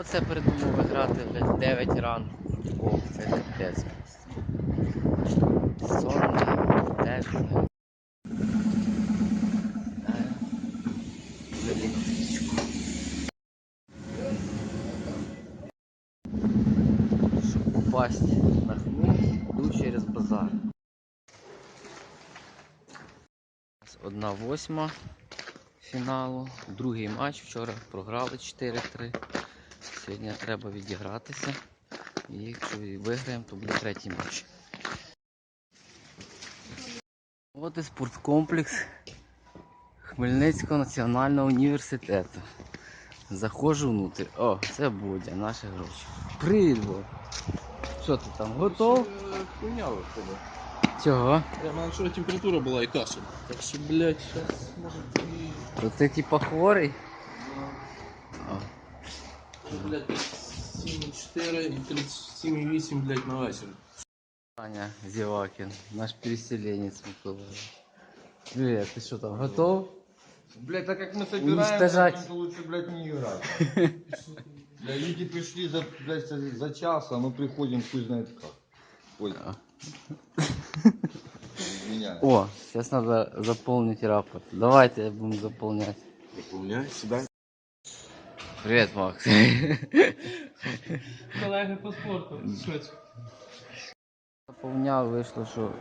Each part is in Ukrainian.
Оце придумав виграти блядь, в 9 ранку футбол. Це капець тепле. Е. Щоб попасть на хмель, йду через базар. Одна восьма фіналу. Другий матч вчора програли 4-3. Сьогодні треба відігратися. І якщо виграємо, то буде третій матч. От і спорткомплекс Хмельницького національного університету. Заходжу внутрь. О, це Бодя, наші гроші. Привіт, Бодя. Що ти там, готов? Хуйня виходить. Чого? Я мене вчора температура була і кашель. Так що, блядь, зараз може тобі. То ти типа хворий? Блядь, 7,4 і 37,8, блядь, на вечір. Саня Зевакин, наш переселенец Миколаев. Привет, ты что там, готов? Блять, так как мы Уничтожать. собираемся, то лучше, блядь, не играть. Бля, люди пришли за, блядь, за, за час, а мы приходим хуй знает как. Ой. Меня. О, сейчас надо заполнить рапорт. Давайте я будем заполнять. Заповняй сюди. Привет, Макс. Колеги по спорту. Швидше. Заповняв, вийшло, що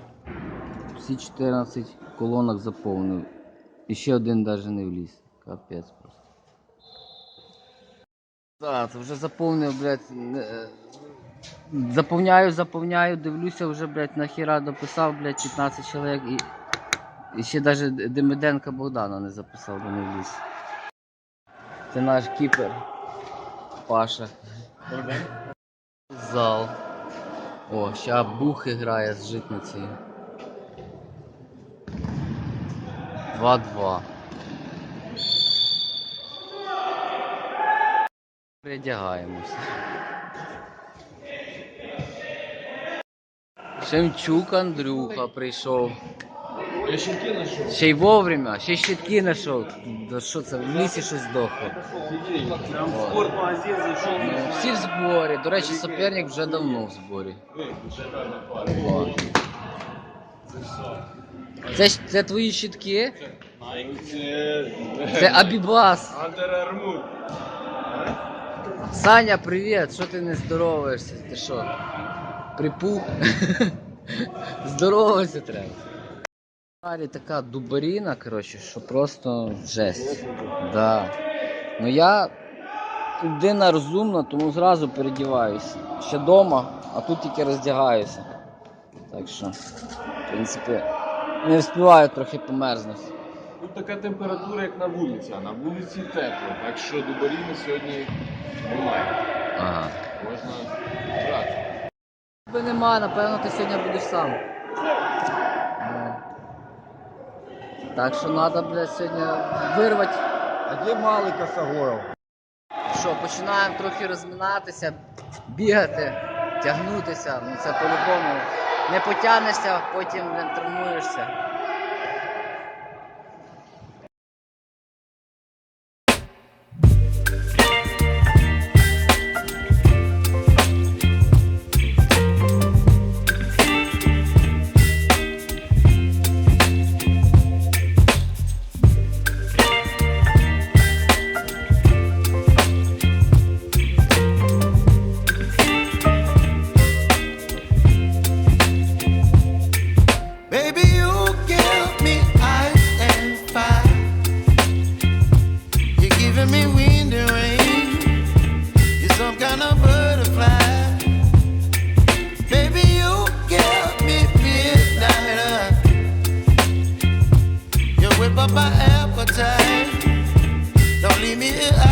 всі 14 колонок заповнив. І ще один навіть не вліз. Капець просто. Так, це вже заповнив, блядь. е, Заповняю, заповняю, дивлюся, вже, блядь, нахіра дописав, блядь, 15 чоловік і, і ще навіть Демиденка Богдана не записав, бо не вліз. Це наш кіпер. Паша. Зал. О, ще Бухи грає з житницею. 2-2. Передягаємося. Шемчук Андрюха прийшов. Я щенки знайшов. Ще й вовремя, ще й щитки знайшов. Да що це, в лісі щось здохло. Прям в спортмагазин зайшов. Ну, Всі в зборі. До речі, суперник вже давно в зборі. О. Це, ж- це твої щитки? Це Абібас. Андер Армур. Саня, привіт! Що ти не здороваєшся? Ти що? Припух? Здоровайся треба. Парі така дубаріна, коротше, що просто жесть. Да. Ну я людина розумна, тому зразу передіваюся. Ще вдома, а тут тільки роздягаюся. Так що, в принципі, не встигаю трохи померзнути. Тут така температура, як на вулиці, а на вулиці тепло. Так що дубаріни сьогодні немає. Ага. Можна грати. Тебе нема, напевно, ти сьогодні будеш сам. Так що треба, блядь, сьогодні вирвати. А де малий Косогоров? Що, починаємо трохи розминатися, бігати, тягнутися. Ну це по-любому. Не потягнешся, потім не травмуєшся. rain. You're some kind of butterfly. Baby, you me. You whip up my appetite. Don't leave me here.